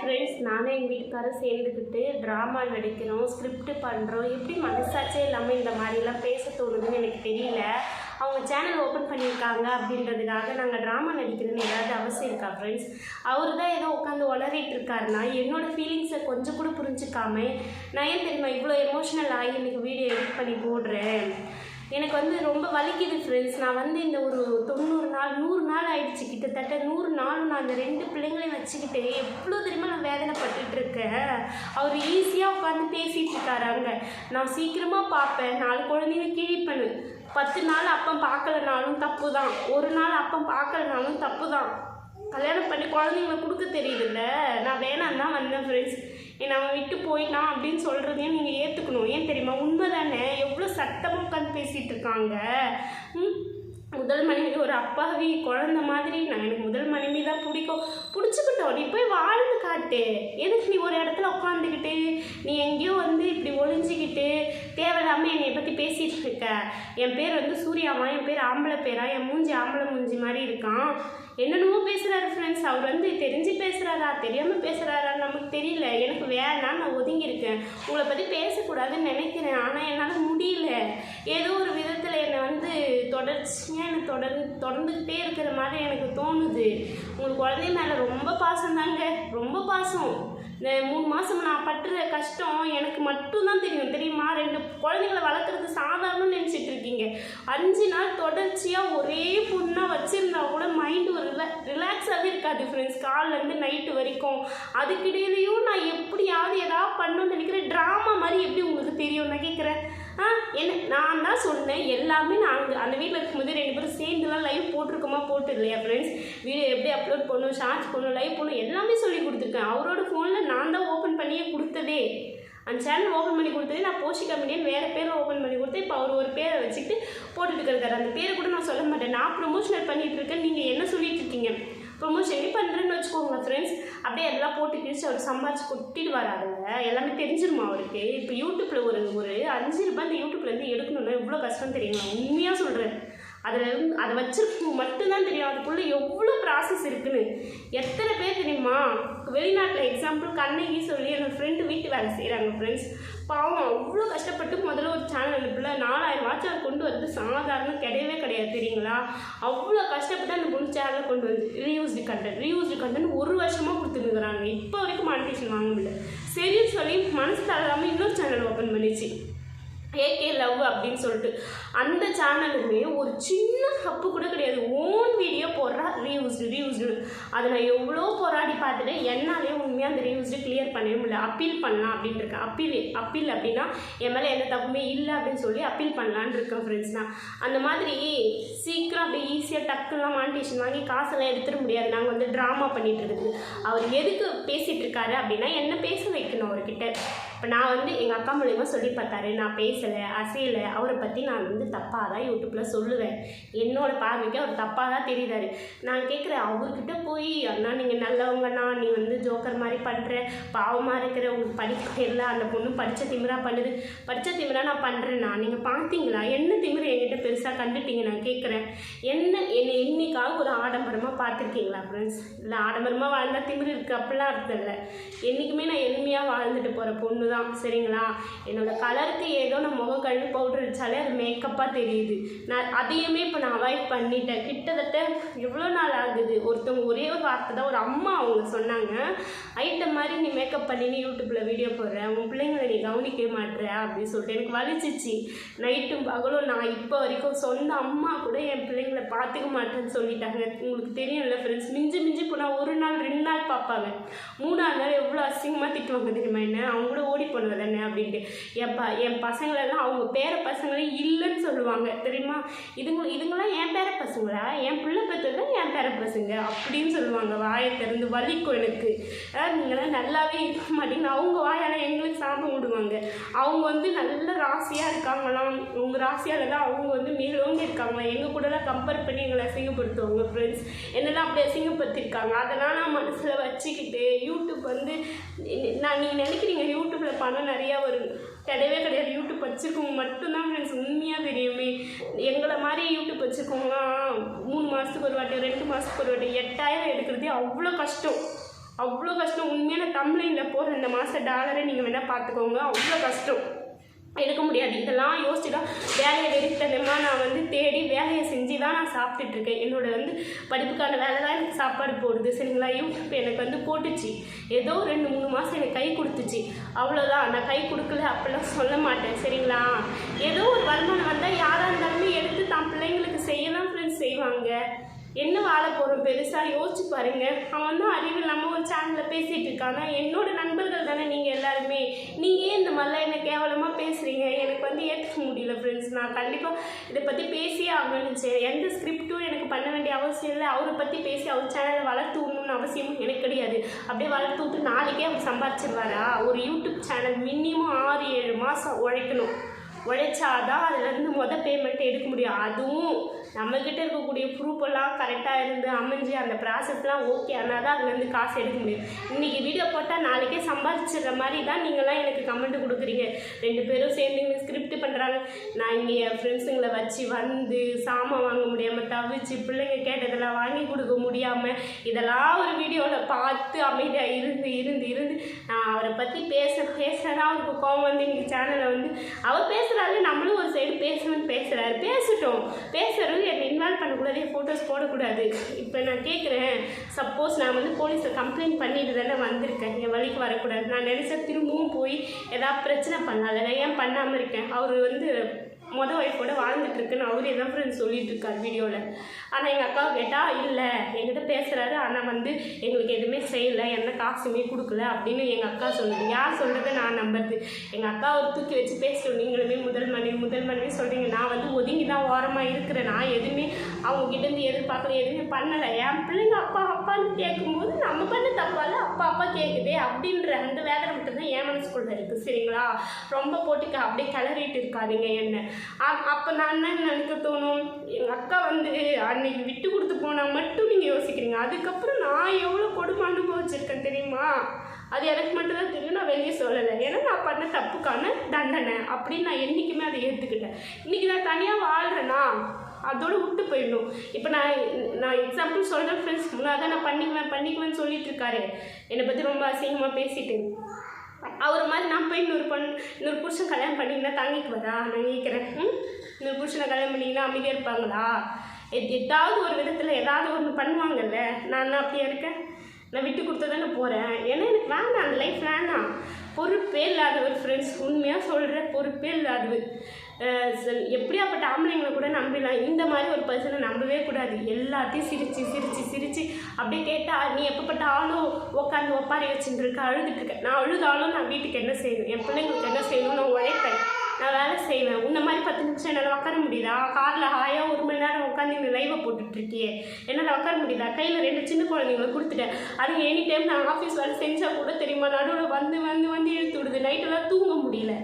Friends நானும் எங்கள் வீட்டுக்காரும் சேர்ந்துக்கிட்டு ட்ராமா நடிக்கிறோம் ஸ்கிரிப்ட் பண்ணுறோம் எப்படி மனசாச்சே இல்லாமல் இந்த மாதிரிலாம் பேச தோணுதுன்னு எனக்கு தெரியல. அவங்க சேனல் ஓப்பன் பண்ணியிருக்காங்க அப்படின்றதுக்காக நாங்கள் ட்ராமா நடிக்கிறோன்னு ஏதாவது அவசியம் இருக்கா ஃப்ரெண்ட்ஸ் அவர் தான் ஏதோ உட்காந்து உளறிட்டு இருக்காருன்னா என்னோடய ஃபீலிங்ஸை கொஞ்சம் கூட புரிஞ்சுக்காம நான் ஏன் தெரியுமா இவ்வளோ எமோஷ்னல் ஆகி இன்றைக்கி வீடியோ எடிட் பண்ணி போடுறேன். எனக்கு வந்து ரொம்ப வலிக்குது ஃப்ரெண்ட்ஸ் நான் வந்து இந்த ஒரு தொண்ணூறு நாள் நூறு நாள் ஆயிடுச்சு. கிட்டத்தட்ட நூறு நாள் நான் அந்த ரெண்டு பிள்ளைங்களையும் வச்சுக்கிட்டு எவ்வளோ தெரியுமா நான் வேதனைப்பட்டுட்டு இருக்கேன். அவர் ஈஸியாக உட்காந்து பேசிகிட்டு இருக்காராங்க. நான் சீக்கிரமாக பார்ப்பேன். நாலு குழந்தைங்க கிழிப்பேன். பத்து நாள் அப்பம் பார்க்கலனாலும் தப்பு தான் ஒரு நாள் அப்பம் பார்க்கலனாலும் தப்பு தான் கல்யாணம் பண்ணி குழந்தைங்களை கொடுக்க தெரியுதுல்ல? நான் வேணாம் தான் வந்தேன் ஃப்ரெண்ட்ஸ் என்னை அவன் விட்டு போயிட்டான் அப்படின்னு சொல்கிறதையும் நீங்கள் ஏற்றுக்கணும் ஏன் தெரியுமா? உண்மை தானே எவ்வளோ சத்தமாக உட்காந்து பேசிகிட்டு இருக்காங்க. ம்? முதல் மனைவி ஒரு அப்பாவி குழந்த மாதிரி. நான் எனக்கு முதல் மனைவி தான் பிடிக்கும். பிடிச்சிக்கிட்டோம். நீ போய் வாழ காட்டு எதுக்கு நீ ஒரு இடத்துல உட்காந்துக்கிட்டு நீ எங்கேயோ வந்து இப்படி ஒளிஞ்சிக்கிட்டு தேவையில்லாமல் என்னை பற்றி பேசிகிட்டு இருக்க என் பேர் வந்து சூர்யாமா என் பேர் ஆம்பளை பேரா என் மூஞ்சி ஆம்பளை மூஞ்சி மாதிரி இருக்கான் என்னென்னமோ பேசுகிறாரு ஃப்ரெண்ட்ஸ் அவர் வந்து தெரிஞ்சு பேசுகிறாரா தெரியாமல் பேசுகிறாரா நமக்கு தெரியல. எனக்கு வேணாம் நான் ஒதுங்கியிருக்கேன். உங்களை பற்றி பேசக்கூடாதுன்னு நினைக்கிறேன். ஆனால் என்னால் முடியல. ஏதோ ஒரு விதத்தில் என்னை வந்து தொடர்ச்சியாக எனக்கு தொடர் தொடர்ந்துக்கிட்டே இருக்கிற மாதிரி எனக்கு தோணுது. உங்களுக்கு குழந்தை மேலே ரொம்ப பாசம் தாங்க. ரொம்ப பாசம் இந்த மூணு மாதம் நான் பட்டுற கஷ்டம் எனக்கு மட்டும்தான் தெரியும். தெரியுமா? ரெண்டு குழந்தைங்களை வளர்க்குறது சாதாரணம்னு நினச்சிட்டு இருக்கீங்க. அஞ்சு நாள் தொடர்ச்சியாக ஒரே பொண்ணாக வச்சுருந்தா கூட மைண்டு ஒரு ரிலா ரிலாக்ஸாகவே இருக்காது ஃப்ரெண்ட்ஸ் காலிலேருந்து நைட்டு வரைக்கும். அதுக்கிடையிலையும் நான் எப்படியாவது ஏதாவது பண்ணணும்னு நினைக்கிறேன் ட்ராமா மாதிரி எப்படி உங்களுக்கு தெரியும் நான் கேட்குறேன் என்ன நான் தான் சொன்னேன். எல்லாமே நான் அங்கே அந்த வீட்டில் இருக்கும்போது ரெண்டு பேரும் சேர்ந்துலாம் லைவ் போட்டிருக்கோமா போட்டு இல்லையா ஃப்ரெண்ட்ஸ் வீடியோ எப்படி அப்லோட் பண்ணணும் ஷார்ட்ஸ் பண்ணணும் லைவ் பண்ணணும் எல்லாமே சொல்லி கொடுத்துருக்கேன். அவரோட ஃபோனில் நான் தான் ஓப்பன் பண்ணியே கொடுத்ததே. அந்த சேனல் ஓப்பன் பண்ணி கொடுத்ததே நான் போஷி மீடியன் வேறு பேரில் ஓப்பன் பண்ணி கொடுத்தேன். இப்போ அவர் ஒரு பேரை வச்சுக்கிட்டு போட்டுட்டு இருக்காரு. அந்த பேரை கூட நான் சொல்ல மாட்டேன். நான் ப்ரொமோஷனல் பண்ணிகிட்டு இருக்கேன். நீங்கள் என்ன சொல்லிட்டு இருக்கீங்க? ப்ரொமோஷன் பண்ணுறேன்னு வச்சுக்கோங்க ஃப்ரெண்ட்ஸ் அப்படியே எல்லாம் போட்டு கிழிச்சு அவர் சம்பாரிச்சு கொட்டிட்டு வராதுங்க எல்லாமே தெரிஞ்சிருமா அவருக்கு? இப்போ யூடியூப்பில் ஒரு ஒரு அஞ்சு ரூபாய் இந்த யூடியூப்லேருந்து எடுக்கணும்னா எவ்வளோ கஷ்டம் தெரியுமா? உண்மையாக சொல்கிறேன் அதில் இருந்து அதை வச்சிருக்கும் மட்டும்தான் தெரியும். அதுக்குள்ளே எவ்வளோ ப்ராசஸ் இருக்குன்னு. எத்தனை பேர் தெரியுமா? வெளிநாட்டில் எக்ஸாம்பிள் கண்ணகி சொல்லி என்னோடய ஃப்ரெண்டு வீட்டு வேலை செய்கிறாங்க ஃப்ரெண்ட்ஸ் பாவம் அவ்வளோ கஷ்டப்பட்டு முதல்ல ஒரு சேனல் அனுப்பல நாலாயிரம் வாட்ச் கொண்டு வரது சாதாரணம் கிடையவே கிடையாது தெரியுங்களா? அவ்வளோ கஷ்டப்பட்டு அந்த பொண்ணு சேனலை கொண்டு வந்து ரீயூஸ்டு கண்டென்ட் ரீயூஸ்டு கண்டென்ட் ஒரு வருஷமாக கொடுத்துருக்குறாங்க இப்போ வரைக்கும் மானிட்டேஷன் வாங்க முடியல. சரின்னு சொல்லி மனசு தள்ளாமல் இன்னொரு சேனல் ஓப்பன் பண்ணிச்சு. ஏகே லவ் அப்படின்னு சொல்லிட்டு. அந்த சேனலுமே ஒரு சின்ன தப்பு கூட கிடையாது. ஓன் வீடியோ போடுறா ரீயூஸ்டு ரீயூஸ்டு அதை நான் எவ்வளோ போராடி பார்த்துட்டு என்னாலே உண்மையாக அந்த ரீயூஸ்டு கிளியர் பண்ணவே முடியல. அப்பீல் பண்ணலாம் அப்படின்னு இருக்கேன். அப்பீல் அப்பீல் அப்படின்னா என் மேலே எந்த தப்புமே இல்லை அப்படின்னு சொல்லி அப்பீல் பண்ணலான்னு இருக்கேன் ஃப்ரெண்ட்ஸ் நான் அந்த மாதிரி சீக்கிரம் அப்படி ஈஸியாக டக்குலாம் மானிட்டேஷன் வாங்கி காசெல்லாம் எடுத்துட முடியாது. நாங்கள் வந்து ட்ராமா பண்ணிகிட்டு இருக்குது. அவர் எதுக்கு பேசிகிட்டு இருக்காரு அப்படின்னா என்ன பேச வைக்கணும் அவர்கிட்ட? இப்போ நான் வந்து எங்கள் அக்கா மூலிமா சொல்லி பார்த்தாரு. நான் பேசலை அசையலை. அவரை பற்றி நான் வந்து தப்பாக தான் யூடியூப்பில் சொல்லுவேன். என்னோட பார்வைக்கு அவர் தப்பாக தான் தெரியுறாரு. நான் கேட்குறேன் அவர்கிட்ட போய் அண்ணா நீங்கள் நல்லவங்கண்ணா நீ வந்து ஜோக்கர் மாதிரி பண்ணுற பாவமாக இருக்கிற உங்களுக்கு படிக்க இல்லை அந்த பொண்ணு படித்த திமிரா பண்ணுது. படித்த திமிரா நான் பண்ணுறேண்ணா நீங்கள் பார்த்தீங்களா என்ன திமிர என்கிட்ட பெருசாக கண்டுட்டீங்க? நான் கேட்குறேன் என்ன என்னை இன்றைக்காக ஒரு ஆடம்பரமாக பார்த்துருக்கீங்களா ஃப்ரெண்ட்ஸ் இல்லை ஆடம்பரமாக வாழ்ந்தால் திமிர் இருக்குது அப்படிலாம் அர்த்தம் இல்லை. என்றைக்குமே நான் எளிமையாக வாழ்ந்துட்டு போகிற பொண்ணு தான் சரிங்களா? என்னோட கலருக்கு ஏதோ நான் முகம் கழுவி பவுடர் அடித்தாலே அது மேக்கப்பாக தெரியுது. நான் அதையுமே இப்போ நான் அவாய்ட் பண்ணிட்டேன். கிட்டத்தட்ட எவ்வளோ நாள் ஆகுது? ஒருத்தவங்க ஒரே ஒரு வார்த்தை தான் ஒரு அம்மா அவங்க சொன்னாங்க. ஐட்டம் மாதிரி நீ மேக்கப் பண்ணி நீ யூடியூப்பில் வீடியோ போடுற. உன் பிள்ளைங்களை நீ கவனிக்க மாட்டுற அப்படின்னு சொல்லிட்டு எனக்கு வலிச்சிச்சு. நைட்டும் பகலும் நான் இப்போ வரைக்கும் சொந்த அம்மா கூட என் பிள்ளைங்களை பார்த்துக்க மாட்டேன்னு சொல்லிட்டாங்க. உங்களுக்கு தெரியும்ல ஃப்ரெண்ட்ஸ் மிஞ்சி மிஞ்சி போனால் ஒரு நாள் ரெண்டு நாள் பார்ப்பாங்க. மூணாவது நாள் எவ்வளோ அசிங்கமாக திட்டுவாங்க தெரியுமா என்ன? அவங்களோட கூட ஓடி போனது தானே அப்படின்ட்டு. என் ப என் பசங்களெல்லாம் அவங்க பேர பசங்களே இல்லைன்னு சொல்லுவாங்க. தெரியுமா? இதுங்க இதுங்களாம் என் பேர பசங்களா? என் பிள்ளை பெற்றது என் பேர பசங்க அப்படின்னு சொல்லுவாங்க. வாயை திறந்து வலிக்கும் எனக்கு. நீங்களாம் நல்லாவே இருக்க மாட்டீங்க. அவங்க வாயால் எங்களுக்கு சாபம் விடுவாங்க. அவங்க வந்து நல்ல ராசியாக இருக்காங்களாம். உங்க ராசியால் தான் அவங்க வந்து மேலோங்கி இருக்காங்க எங்கள் கூடலாம் கம்பேர் பண்ணி எங்களை அசிங்கப்படுத்துவாங்க ஃப்ரெண்ட்ஸ் என்னெல்லாம் அப்படி அசிங்கப்படுத்திருக்காங்க அதெல்லாம் நான் மனசில் வச்சுக்கிட்டு யூடியூப் வந்து நான் நீங்கள் நினைக்கிறீங்க யூடியூப்பில் பணம் நிறையா வரும். கிடையவே கிடையாது. யூடியூப் வச்சுருக்கவங்க மட்டும்தான் ஃப்ரெண்ட்ஸ் உண்மையாக தெரியுமே. எங்களை மாதிரி யூடியூப் வச்சுருக்கவங்களாம் மூணு மாதத்துக்கு ஒரு வாட்டி ரெண்டு மாதத்துக்கு ஒரு வாட்டி எட்டாயிரம் எடுக்கிறதே அவ்வளோ கஷ்டம். அவ்வளோ கஷ்டம். உண்மையான தமிழில் போகிற இந்த மாத டாலரை நீங்கள் வேணால் பார்த்துக்கோங்க. அவ்வளோ கஷ்டம். எடுக்க முடியாது. இதெல்லாம் யோசிச்சு தான் வேலையை வெறித்தனமாக நான் வந்து தேடி தான் நான் சாப்பிட்டுட்ருக்கேன் என்னோட வந்து படிப்புக்கான வேலை தான் எனக்கு சாப்பாடு போடுது சரிங்களா? யூடியூப் எனக்கு வந்து போட்டுச்சு. ஏதோ ரெண்டு மூணு மாதம் எனக்கு கை கொடுத்துச்சு. அவ்வளோதான் நான் கை கொடுக்கல அப்படிலாம் சொல்ல மாட்டேன் சரிங்களா? ஏதோ ஒரு வருமானம் வந்தால் யாராக இருந்தாலுமே எடுத்து தான் பிள்ளைங்களுக்கு செய்யலாம் ஃப்ரெண்ட்ஸ் செய்வாங்க. என்ன வாழ போகிறோம் பெருசாக யோசிச்சு பாருங்க. அவன் தான் அறிவு இல்லாமல் ஒரு சேனலில் பேசிகிட்டு இருக்கான். என்னோட நண்பர்கள் தானே நீங்கள் எல்லாருமே. நீங்கள் ஏன் இந்த மாதிரிலாம் என்ன கேவலமாக பேசுகிறீங்க எனக்கு வந்து ஏற்றுக்க முடியல ஃப்ரெண்ட்ஸ் நான் கண்டிப்பாக இதை பற்றி பேசியே ஆகணும்னு எந்த ஸ்கிரிப்ட்டும் எனக்கு பண்ண வேண்டிய அவசியம் இல்லை. அவரை பற்றி பேசி அவர் சேனலை வளர்த்து விடணும்னு அவசியமும் எனக்கு கிடையாது. அப்படியே வளர்த்து விட்டு நாளைக்கே அவர் சம்பாதிச்சிருவாரா ஒரு யூடியூப் சேனல் மினிமம் ஆறு ஏழு மாதம் உழைக்கணும். உழைச்சாதான் அதுலேருந்து மொதல் பேமெண்ட் எடுக்க முடியும். அதுவும் நம்மக்கிட்ட இருக்கக்கூடிய ப்ரூஃப் எல்லாம் கரெக்டாக இருந்து அமைஞ்சு அந்த ப்ராசஸ்லாம் ஓகே ஆனால் தான் அதுலேருந்து காசு எடுக்க முடியும். இன்றைக்கி வீடியோ போட்டால் நாளைக்கே சம்பாதிச்சிடுற மாதிரி தான் நீங்களாம் எனக்கு கமெண்ட் கொடுக்குறீங்க. ரெண்டு பேரும் சேர்ந்து ஸ்கிரிப்ட் பண்ணுறாங்க நான் இங்கே என் ஃப்ரெண்ட்ஸுங்களை வச்சு வந்து சாமான் வாங்க முடியாமல் தவிச்சு பிள்ளைங்க கேட்டதெல்லாம் வாங்கி கொடுக்க முடியாமல் இதெல்லாம் ஒரு வீடியோவில் பார்த்து அமைதியாக இருந்து இருந்து இருந்து நான் அவரை பற்றி பேச பேசுகிறதா அவருக்கு கோவம் வந்து இன்னைக்கு சேனலை வந்து அவர் பேசுகிறாரு நம்மளும் ஒரு சைடு பேசணும்னு பேசுகிறாரு பேசட்டும். பேசுகிறது என்னை இன்வால்வ் பண்ணக்கூடாது என் ஃபோட்டோஸ் போடக்கூடாது. இப்போ நான் கேட்குறேன் சப்போஸ் நான் வந்து போலீஸில் கம்ப்ளைண்ட் பண்ணிட்டு தானே வந்திருக்கேன். என் வழிக்கு வரக்கூடாது. நான் நினச்சா திரும்பவும் போய் ஏதாவது பிரச்சனை பண்ணாத. நான் ஏன் பண்ணாமல் இருக்கேன்? அவர் வந்து மொதல் ஒய்ஃபோட வாழ்ந்துட்டு இருக்குன்னு அவரே தான் ஃப்ரெண்ட்ஸ் சொல்லிட்டு இருக்கார் வீடியோவில் ஆனால் எங்கள் அக்காவை கேட்டால் இல்லை என்கிட்ட பேசுகிறாரு ஆனால் வந்து எங்களுக்கு எதுவுமே செய்யலை. எந்த காசுமே கொடுக்கல. அப்படின்னு எங்கள் அக்கா சொல்லுது. யார் சொல்கிறத நான் நம்புறது? எங்கள் அக்காவை தூக்கி வச்சு பேசிட்டோம் நீங்களுமே முதல் மனைவி முதல் மனைவி சொல்கிறீங்க நான் வந்து ஒதுங்கி தான் ஓரமாக இருக்கிறேன். நான் எதுவுமே அவங்க கிட்டேருந்து எதிர்பார்க்கல எதுவுமே பண்ணலை. என் பிள்ளைங்க அப்பா அப்பான்னு கேட்கும்போது நம்ம பண்ண தப்பால அப்பா அப்பா கேட்குதே அப்படின்ற அந்த வேதனை மட்டும்தான் என் மனசுக்குள்ள இருக்குது சரிங்களா? ரொம்ப போட்டுக்க அப்படியே கிளறிட்டு இருக்காதீங்க என்ன. அப்போ நான் என்ன நினைக்க தோணும்? எங்கள் அக்கா வந்து அன்னைக்கு விட்டு கொடுத்து போனால் மட்டும் நீங்கள் யோசிக்கிறீங்க. அதுக்கப்புறம் நான் எவ்வளோ கொடுமை அனுபவிச்சிருக்கேன் தெரியுமா? அது எனக்கு மட்டும்தான் தெரியும். நான் வெளியே சொல்லலை. ஏன்னா நான் பண்ண தப்புக்கான தண்டனை. அப்படின்னு நான் என்றைக்குமே அதை ஏற்றுக்கிட்டேன் இன்றைக்கி நான் தனியாக வாழ்கிறேன்னா அதோடு விட்டு போயிடணும். இப்போ நான் நான் எக்ஸாம்பிள் சொல்கிறேன் ஃப்ரெண்ட்ஸ் முன்னாடி நான் பண்ணிக்குவேன் பண்ணிக்குவேன்னு சொல்லிட்டு இருக்காரு. என்னை பற்றி ரொம்ப அசிங்கமாக பேசிட்டு. அவர் மாதிரி நான் போய் இன்னொரு பொண்ணு இன்னொரு புருஷன் கல்யாணம் பண்ணிங்கன்னா தாங்கிக்குவதா நான் கேட்குறேன். இன்னொரு புருஷனை கல்யாணம் பண்ணிங்கன்னா அமைதியாக இருப்பாங்களா? எதாவது ஏதாவது ஒரு விதத்தில் ஏதாவது ஒன்று பண்ணுவாங்கல்ல. நான் என்ன அப்படியா இருக்கேன். நான் விட்டு கொடுத்து தானே போகிறேன் ஏன்னா எனக்கு வேண்டாம் அந்த லைஃப் வேண்டாம் பொறுப்பே இல்லாதவர் ஃப்ரெண்ட்ஸ் உண்மையாக சொல்கிற பொறுப்பே இல்லாதவர் எப்படியாப்பட்ட ஆம்பளைங்களை கூட நம்பிடலாம் இந்த மாதிரி ஒரு பர்சனை நம்பவே கூடாது. எல்லாத்தையும் சிரித்து சிரித்து சிரித்து அப்படியே கேட்டால் நீ எப்பப்பட்ட ஆளும் உட்காந்து ஒப்பாரி வச்சுட்டு இருக்க அழுதுட்டு இருக்க. நான் அழுதாலும் நான் வீட்டுக்கு என்ன செய்யணும்? என் பிள்ளைங்களுக்கு என்ன செய்யணும்? நான் உழைப்பேன். நான் வேலை செய்வேன். உன்ன மாதிரி பத்து நிமிஷம் என்னால் உட்கார முடியுதா? காரில் ஹாயாக ஒரு மணி நேரம் உட்காந்து இந்த லைவை போட்டுட்ருக்கியே. என்னால் உட்கார முடியுதா? கையில் ரெண்டு சின்ன குழந்தைங்களை கொடுத்துட்டேன். அதுங்க எனி டைம் நான் ஆஃபீஸ் வேலை செஞ்சால் கூட தெரியுமா? நடுவில் வந்து வந்து வந்து இழுத்து விடுது. நைட்டெல்லாம் தூங்க முடியல.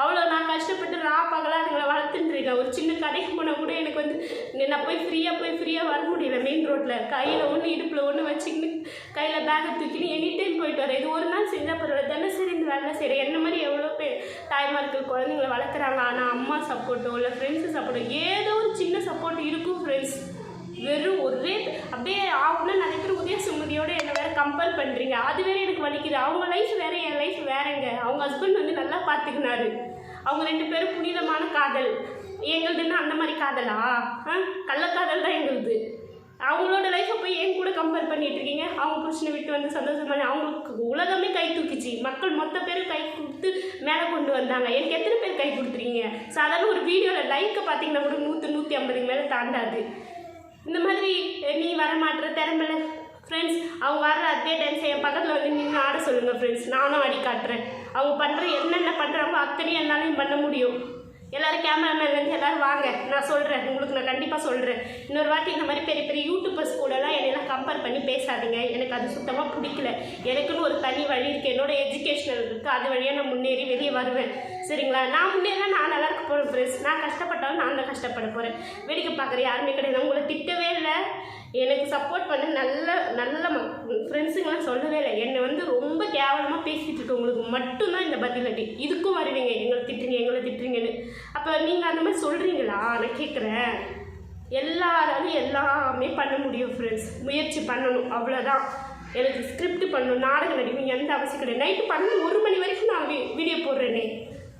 அவ்வளோ நான் கஷ்டப்பட்டு ரா பகலாக அதுங்களை வளர்த்துட்டுருக்கேன் ஒரு சின்ன கடைக்கு போனால் கூட எனக்கு வந்து நான் போய் ஃப்ரீயாக போய் ஃப்ரீயாக வர முடியல மெயின் ரோட்டில் கையில் ஒன்று இடுப்பில் ஒன்று வச்சுக்கின்னு கையில் பேக்கை தூக்கின்னு எனி டைம் போயிட்டு வரேன் இது ஒரு நாள் செஞ்சால் பரவாயில்ல. தினசரி இந்த வேலை செய்கிறேன் என்ன மாதிரி எவ்வளோ பேர் தாய்மார்கள் குழந்தைங்கள வளர்க்குறாங்க? ஆனால் அம்மா சப்போர்ட்டோ இல்லை ஃப்ரெண்ட்ஸு சப்போர்ட்டோ ஏதோ ஒரு சின்ன சப்போர்ட் இருக்கும் ஃப்ரெண்ட்ஸ் வெறும் ஒரே அப்படியே ஆகும்னா நிறைய பேர் உதய சுமதியோடு என்னை வேறு கம்பேர் பண்ணுறீங்க அது வேறு எனக்கு வலிக்குது. அவங்க லைஃப் வேறு என் லைஃப் வேறங்க. அவங்க ஹஸ்பண்ட் வந்து நல்லா பார்த்துக்கினாரு அவங்க ரெண்டு பேரும் புனிதமான காதல். எங்களுதுன்னா அந்த மாதிரி காதலா? ஆ? கள்ளக்காதல் தான் எங்களுது. அவங்களோட லைஃப்பை போய் என் கூட கம்பேர் பண்ணிட்டு இருக்கீங்க. அவங்க புருஷனை விட்டு வந்து சந்தோஷமான அவங்களுக்கு உலகமே கை தூக்கிச்சு. மக்கள் மொத்த பேரும் கை கொடுத்து மேலே கொண்டு வந்தாங்க. எனக்கு எத்தனை பேர் கை கொடுத்துருக்கீங்க? சாதாரண ஒரு வீடியோவில் லைக்கை பார்த்தீங்கன்னா கூட நூற்று நூற்றி ஐம்பதுக்கு மேலே தாண்டாது. இந்த மாதிரி நீ வர மாட்டுற திறமையில ஃப்ரெண்ட்ஸ் அவங்க வர்ற அதே டான்ஸ் என் பக்கத்தில் வந்து நின்று ஆட சொல்லுங்கள் ஃப்ரெண்ட்ஸ் நானும் ஆடி காட்டுறேன். அவங்க பண்ணுற என்னென்ன பண்ணுறாங்களோ அத்தனையும் என்னாலையும் பண்ண முடியும். எல்லாரும் கேமராமேன்லேருந்து எல்லாரும் வாங்க. நான் சொல்கிறேன் உங்களுக்கு நான் கண்டிப்பாக சொல்கிறேன் இன்னொரு வாட்டி இந்த மாதிரி பெரிய பெரிய யூடியூபர்ஸ் கூடலாம் என்னெல்லாம் கம்பேர் பண்ணி பேசாதீங்க. எனக்கு அது சுத்தமாக பிடிக்கல. எனக்குன்னு ஒரு தனி வழி இருக்குது என்னோட எஜுகேஷனல் இருக்குது அது வழியாக நான் முன்னேறி வெளியே வருவேன். சரிங்களா? நான் முன்னேறினா நான் நல்லா இருக்க போகிறேன் ஃப்ரெண்ட்ஸ் நான் கஷ்டப்பட்டாலும் நான் தான் கஷ்டப்பட போகிறேன் வேடிக்கை பார்க்குற யாருமே கிடையாது. உங்களை திட்டவே இல்லை. எனக்கு சப்போர்ட் பண்ண நல்ல நல்ல ஃப்ரெண்ட்ஸுங்கெலாம் சொல்லவே இல்லை. என்னை வந்து ரொம்ப கேவலமாக பேசிகிட்டு இருக்கவங்களுக்கு மட்டும்தான் இந்த பதிலடி இதுக்கும் வருவீங்க எங்களை திட்டுறீங்க எங்களை திட்டுறீங்கன்னு. அப்போ நீங்கள் அந்த மாதிரி சொல்கிறீங்களா நான் கேட்குறேன் எல்லாராலும் எல்லாமே பண்ண முடியும் ஃப்ரெண்ட்ஸ் முயற்சி பண்ணணும் அவ்வளோதான் எனக்கு ஸ்கிரிப்ட் பண்ணணும் நாடகம் நடிக்கணும் எந்த அவசியம் கிடையாது. நைட்டு பன்னெண்டு ஒரு மணி வரைக்கும் நான் வீ வீடியோ போடுறேனே.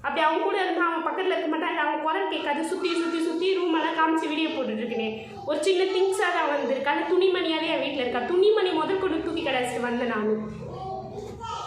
அப்படி அவங்க கூட இருந்தால் அவன் பக்கத்தில் இருக்க மாட்டான் இல்லை அவன் குரல் கேட்காது. சுற்றி சுற்றி சுற்றி ரூம் எல்லாம் காமிச்சு வீடியோ போட்டுட்ருக்கேனே ஒரு சின்ன திங்ஸாக தான் வந்திருக்கு. அந்த துணிமணியாலே என் வீட்டில் இருக்கா? துணிமணி முதல் கொண்டு தூக்கி கடைசிட்டு வந்தேன் நான்.